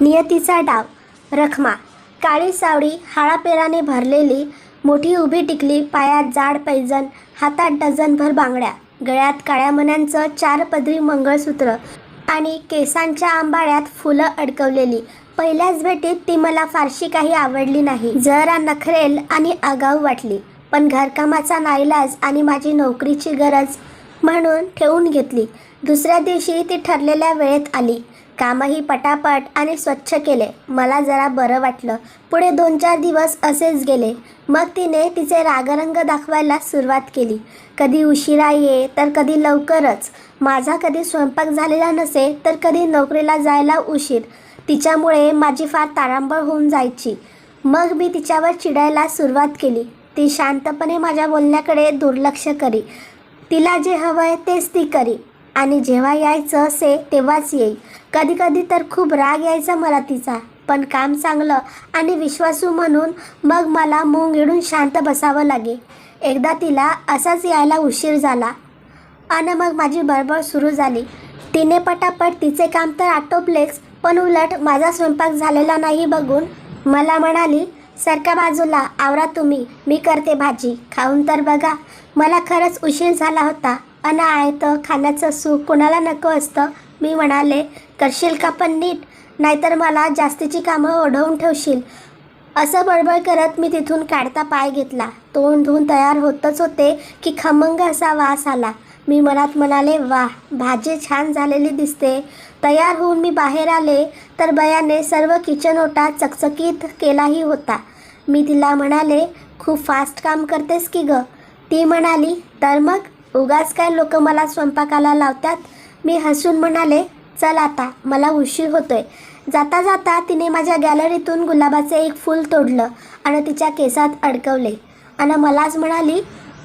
नियतीचा डाव. रखमा. काळी सावळी हाळापेराने भरलेली मोठी उभी टिकली पायात जाड पैजण हातात डझनभर बांगड्या. गळ्यात काळ्या मण्यांचं चार पदरी मंगळसूत्र आणि केसांच्या आंबाड्यात फुलं अडकवलेली. पहिल्याच भेटीत ती मला फारशी काही आवडली नाही. जरा नखरेल आणि आगाऊ वाटली. पण घरकामाचा नाईलाज आणि माझी नोकरीची गरज म्हणून ठेवून घेतली. दुसऱ्या दिवशी ती ठरलेल्या वेळेत आली. कामही पटापट आणि स्वच्छ केले. मला जरा बरं वाटलं. पुढे दोन चार दिवस असेच गेले. मग तिने तिचे रागरंग दाखवायला सुरुवात केली. कधी उशिरा ये तर कधी लवकरच. माझा कधी स्वयंपाक झालेला नसे तर कधी नोकरीला जायला उशीर. तिच्यामुळे माझी फार तारांबळ होऊन जायची. मग मी तिच्यावर चिडायला सुरुवात केली. ती शांतपणे माझ्या बोलण्याकडे दुर्लक्ष करी. तिला जे हवं आहे तेच ती करी. आणि जेव्हा यायचं असे तेव्हाच येई कधी कधी तर खूप राग यायचा मला तिचा. पण काम चांगलं आणि विश्वासू म्हणून मग मला मूंग इडून शांत बसावं लागे एकदा तिला असाच यायला उशीर झाला आणि मग माझी बळबळ सुरू झाली. तिने पटापट तिचे काम तर आटोपलेच पण उलट माझा स्वयंपाक झालेला नाही बघून मला म्हणाली सरका बाजूला आवरा तुम्ही. मी करते भाजी. खाऊन तर बघा. मला खरंच उशीर झाला होता. अन आयतं खाण्याचं सुख कोणाला नको असतं? मी म्हणाले करशील का पण नीट? नाहीतर मला जास्तीची कामं ओढवून ठेवशील. असं बडबड करत मी तिथून काढता पाय घेतला. तोंड धुवून तयार होतच होते की खमंग असा वास आला. मी मनात म्हणाले वा भाजी छान झालेली दिसते. तयार होऊन मी बाहेर आले तर बयाने सर्व किचन ओटा चकचकीत केलाही होता. मी तिला म्हणाले खूप फास्ट काम करतेस की ग? ती म्हणाली तर मग? उगाच काय लोक मला स्वयंपाकाला लावतात? मी हसून म्हणाले चल आता मला उशीर होतोय. जाता जाता तिने माझ्या गॅलरीतून गुलाबाचे एक फूल तोडलं आणि तिच्या केसात अडकवले. आणि मलाच म्हणाली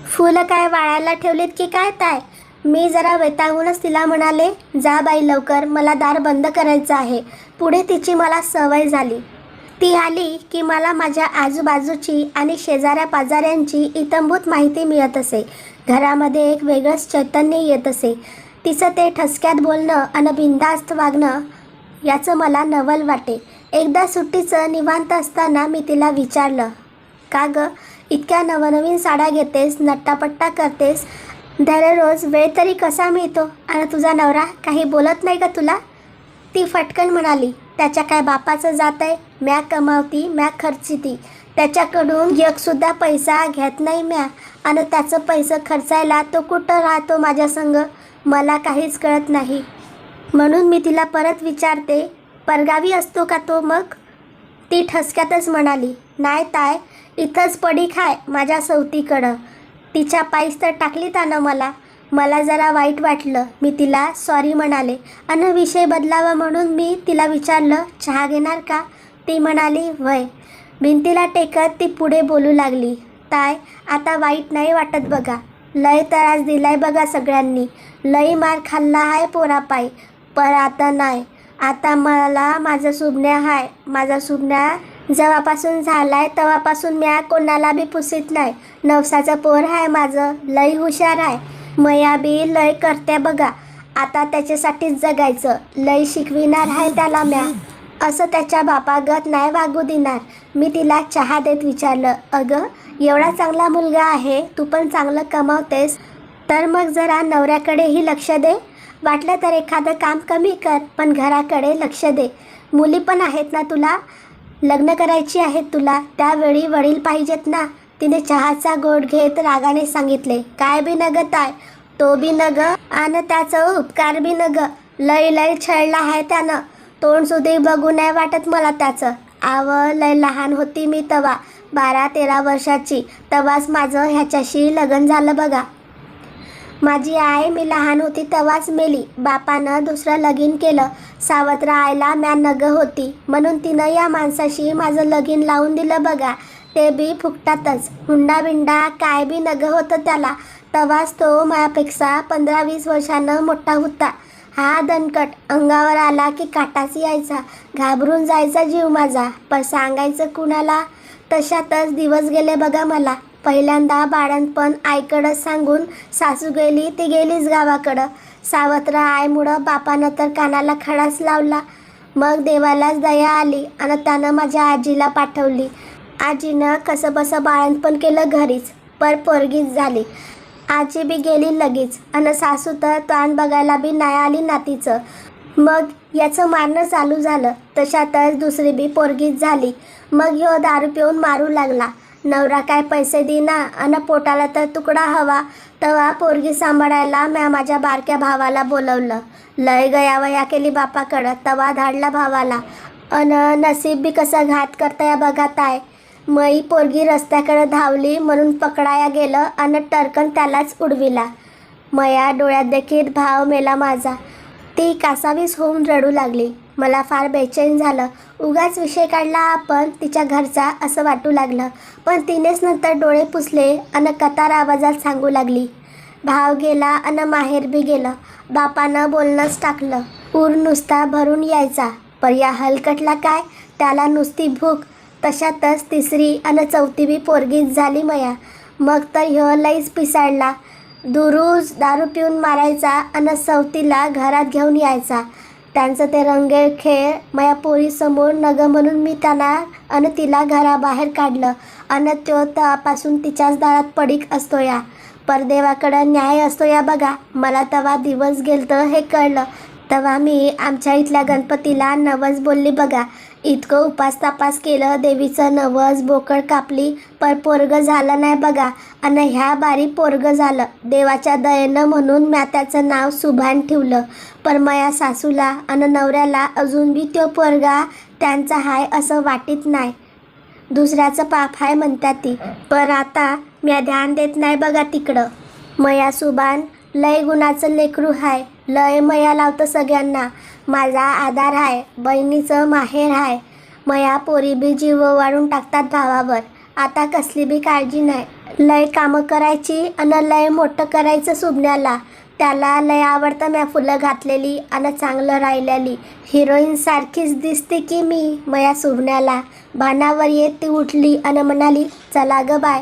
फुलं काय वाळायला ठेवलीत की काय ताय? मी जरा वैतागूनच तिला म्हणाले जा बाई लवकर मला दार बंद करायचं आहे. पुढे तिची मला सवय झाली. ती आली की मला माझ्या आजूबाजूची आणि शेजाऱ्या पाजाऱ्यांची इतंभूत माहिती मिळत असे. घरामध्ये एक वेगळंच चैतन्य येत असे. तिचं ते ठसक्यात बोलणं आणि बिंदास्त वागणं याचं मला नवल वाटे. एकदा सुट्टीचं निवांत असताना मी तिला विचारलं का ग इतक्या नवनवीन साड्या घेतेस नट्टापट्टा करतेस? दररोज वेळ तरी कसा मिळतो? आणि तुझा नवरा काही बोलत नाही का तुला? ती फटकन म्हणाली त्याच्या काय बापाचं जात आहे? म्या कमावती म्या खर्चिती. त्याच्याकडून एकसुद्धा पैसा घेत नाही म्या. आणि त्याचं पैसे खर्चायला तो कुठं राहतो माझ्या संग? मला काहीच कळत नाही. म्हणून मी तिला परत विचारते परगावी असतो का तो मग? ती ठसक्यातच म्हणाली नाही ताय इथंच पडी खाय माझ्या सवतीकडं. तिच्या पायीस तर टाकली त्यानं मला. मला जरा वाईट वाटलं. मी तिला सॉरी म्हणाले. आणि विषय बदलावा म्हणून मी तिला विचारलं चहा घेणार का? ती म्हणाली वय. भिंतीला टेकत ती पुढे बोलू लागली. ताय आता वाईट नाही वाटत बघा. लय त्रास दिलाय बघा सगळ्यांनी. लय मार खाल्ला आहे पोरापाय पर आता नाही. आता मला माझं सुज्ञा हाय. माझा सुज्ञा जेव्हापासून झालाय तेव्हापासून म्या कोणाला बी पुसीत नाही. नवसाचं पोर आहे माझं. लय हुशार आहे मयाबी लय करते बघा. आता त्याच्यासाठीच जगायचं. लय शिकविणार आहे त्याला म्या. असं त्याच्या बापागत नाही वागू देणार. मी तिला चहा देत विचारलं अगं एवढा चांगला मुलगा आहे तू पण चांगलं कमावतेस. तर मग जरा नवऱ्याकडेही लक्ष दे. वाटलं तर एखादं काम कमी कर पण घराकडे लक्ष दे. मुली पण आहेत ना तुला? लग्न करायची आहेत तुला. त्यावेळी वडील पाहिजेत ना. तिने चहाचा गोड घेत रागाने सांगितले काय बी नग ताय तो बी नग आणि त्याचं उपकार बी नग लय लय छळला आहे त्यानं तोंड सुधी बघू नाही वाटत मला त्याचं. आव लय लहान होती मी तवा बारा तेरा वर्षाची तवाच माझं ह्याच्याशी लग्न झालं बघा. माझी आई मी लहान होती तवाच मेली बापानं दुसरं लगीन केलं सावत्र आईला म्या नग होती म्हणून तिनं या माणसाशी माझं लगीन लावून दिलं बघा ते बी फुकटातच. हुंडा बिंडा काय बी नगं होतं त्याला. तवाच तो माझ्यापेक्षा पंधरा वीस वर्षानं मोठा होता. हा दणकट अंगावर आला की काटाच यायचा. घाबरून जायचा जीव माझा. पण सांगायचं कुणाला? तशातच दिवस गेले बघा मला. पहिल्यांदा बाळणपण आईकडं सांगून सासू गेली ती गेलीच गावाकडं. सावत्र आईमुळं बापानं तर कानाला खडाच लावला. मग देवालाच दया आली आणि त्यानं माझ्या आजीला पाठवली. आजीनं कसं बसं बाळणपण केलं घरीच पर पोरगीच झाली. आजी बी गेली लगेच आणि सासू तर ताण बघायला बी नाही आली नातीचं. मग याचं मारणं चालू झालं तशातच दुसरी बी पोरगीच झाली. मग ह्यो दारू पिऊन मारू लागला. नवरा काय पैसे देना आणि पोटाला तर तुकडा हवा तेव्हा पोरगी सांभाळायला म्या माझ्या बारक्या भावाला बोलवलं. लय गयावया केली बापाकडं तवा धाडला भावाला. अन नसीब बी कसं घात करता या बघत आहे मई पोरगी रस्त्याकडे धावली म्हणून पकडाया गेलं आणि टरकन त्यालाच उडविला. मया डोळ्यात देखील भाव मेला माझा. ती कासावीस होऊन रडू लागली. मला फार बेचैन झालं. उगाच विषय काढला आपण तिच्या घरचा असं वाटू लागलं. पण तिनेच नंतर डोळे पुसले आणि कतार आवाजात सांगू लागली. भाव गेला आणि माहेर बी गेलं. बापानं बोलणंच टाकलं. पूर नुसता भरून यायचा. पण या हलकटला काय? त्याला नुसती भूक. तशातच तिसरी आणि चौथी बी पोरगीच झाली मया. मग तर ह्यो लईच पिसाळला. दुरूज दारू पिऊन मारायचा आणि चौथीला घरात घेऊन यायचा. त्यांचं ते रंगेळ खेळ माया पोरीसमोर नग म्हणून मी त्यांना आणि तिला घराबाहेर काढलं. आणि तो तपासून तिच्याच दारात पडीक असतो या परदेवाकडं न्याय असतो या बघा. मला तवा दिवस गेलतं हे कळलं. तेव्हा मी आमच्या इथल्या गणपतीला नवस बोलली बघा. इतकं उपास तपास केलं देवीचं नवस बोकड कापली पर पोरग झालं नाही बघा. आणि ह्या बारी पोरग झालं. देवाच्या दयेनं म्हणून म्या त्याचं नाव सुभान ठेवलं. पर मया सासूला आणि नवऱ्याला अजून बी तो पोरगा त्यांचा हाय असं वाटीत नाही. दुसऱ्याचं पाप हाय म्हणतात ती. पर आता म्या ध्यान देत नाही बघा तिकडं. मया सुभान लय गुणाचं लेकरू हाय. लय मया लावतं सगळ्यांना. माझा आधार हाय बहिणीचं माहेर हाय मया पोरी बी जीव वाढून टाकतात भावावर. आता कसली बी काळजी नाही. लय कामं करायची आणि लय मोठं करायचं सुबण्याला त्याला लय आवडतं म्या फुलं घातलेली आणि चांगलं राहिलेली. हिरोईन सारखीच दिसते की मी मया सुबण्याला भानावर येत ती उठली आणि म्हणाली चला ग बाय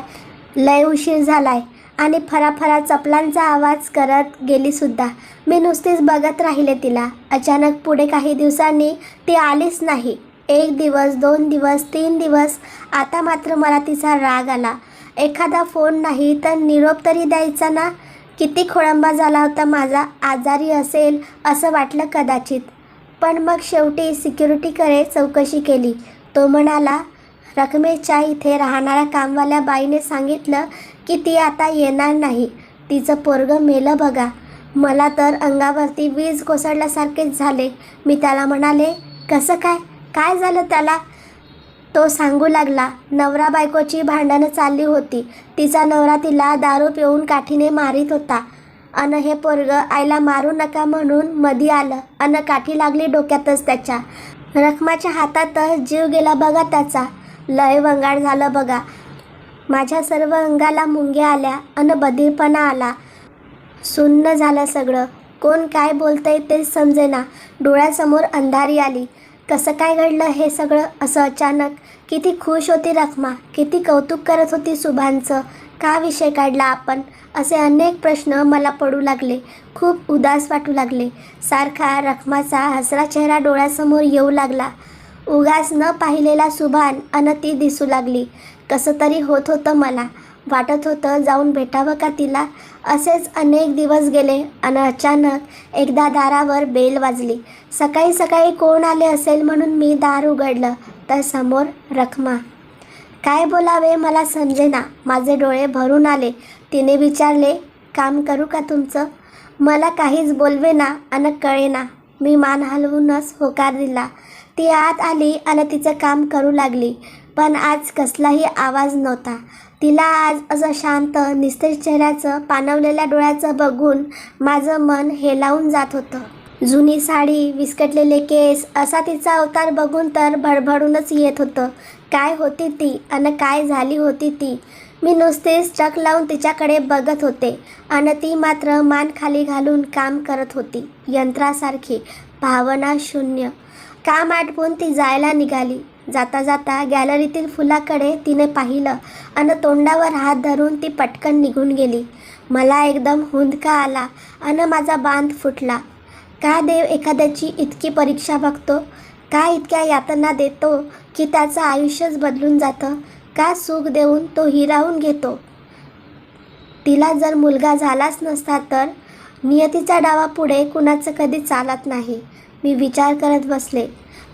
लय उशीर झालाय. आणि फराफरा चपलांचा आवाज करत गेलीसुद्धा. मी नुसतीच बघत राहिले तिला. अचानक पुढे काही दिवसांनी ती आलीच नाही. एक दिवस दोन दिवस तीन दिवस आता मात्र मला तिचा राग आला. एखादा फोन नाही तर निरोप तरी द्यायचा ना? किती खोळंबा झाला होता माझा. आजारी असेल असं वाटलं कदाचित. पण मग शेवटी सिक्युरिटीकडे चौकशी केली. तो म्हणाला रकमेच्या इथे राहणाऱ्या कामवाल्या बाईने सांगितलं की ती आता येणार नाही. तिचं पोरगं मेलं बघा. मला तर अंगावरती वीज कोसळल्यासारखेच झाले. मी त्याला म्हणाले कसं काय? काय झालं त्याला? तो सांगू लागला नवरा बायकोची भांडणं चालली होती. तिचा नवरा तिला दारू पिऊन काठीने मारित होता. अन हे पोरग आईला मारू नका म्हणून मधी आलं. अन काठी लागली डोक्यातच त्याच्या. रखमाच्या हातातच जीव गेला बघा त्याचा. लय वंगाड झालं बघा. माझ्या सर्व अंगाला मुंग्या आल्या अन बधीरपणा आला. सुन्न झालं सगळं. कोण काय बोलतंय तेच समजेना. डोळ्यासमोर अंधारी आली. कसं काय घडलं हे सगळं? असं अचानक. किती खुश होती रखमा. किती कौतुक करत होती सुभानचं. का विषय काढला आपण? असे अनेक प्रश्न मला पडू लागले. खूप उदास वाटू लागले. सारखा रखमाचा हसरा चेहरा डोळ्यासमोर येऊ लागला. उगास न पाहिलेला सुभान अन ती दिसू लागली. कसं तरी होत होतं मला. वाटत होतं जाऊन भेटावं का तिला? असेच अनेक दिवस गेले आणि अचानक एकदा दारावर बेल वाजली. सकाळी सकाळी कोण आले असेल म्हणून मी दार उघडलं. तर समोर रखमा. काय बोलावे मला समजेना माझे डोळे भरून आले. तिने विचारले काम करू का तुमचं? मला काहीच बोलवेना आणि कळेना. मी मान हलवूनच होकार दिला. ती आत आली आणि तिचं काम करू लागली. पण आज कसलाही आवाज नव्हता. तिला आज असं शांत निस्तेज चेहऱ्याचं पाणवलेल्या डोळ्याचं बघून माझं मन हेलावून जात होतं. जुनी साडी विस्कटलेले केस असा तिचा अवतार बघून तर भडभडूनच येत होतं. काय होती ती आणि काय झाली होती ती? मी नुसतेच चक लावून तिच्याकडे बघत होते आणि ती मात्र मान खाली घालून काम करत होती. यंत्रासारखी भावना शून्य. काम आटपून ती जायला निघाली. जाता जाता गॅलरीतील फुलाकडे तिने पाहिलं आणि तोंडावर हात धरून ती पटकन निघून गेली. मला एकदम हुंदका आला आणि माझा बांध फुटला. का देव एखाद्याची इतकी परीक्षा बघतो? का इतक्या यातना देतो की त्याचं आयुष्यच बदलून जातं? का सुख देऊन तो हिरावून घेतो? तिला जर मुलगा झालाच नसता तर नियतीचा डावा पुढे कुणाचं कधी चालत नाही. मी विचार करत बसले.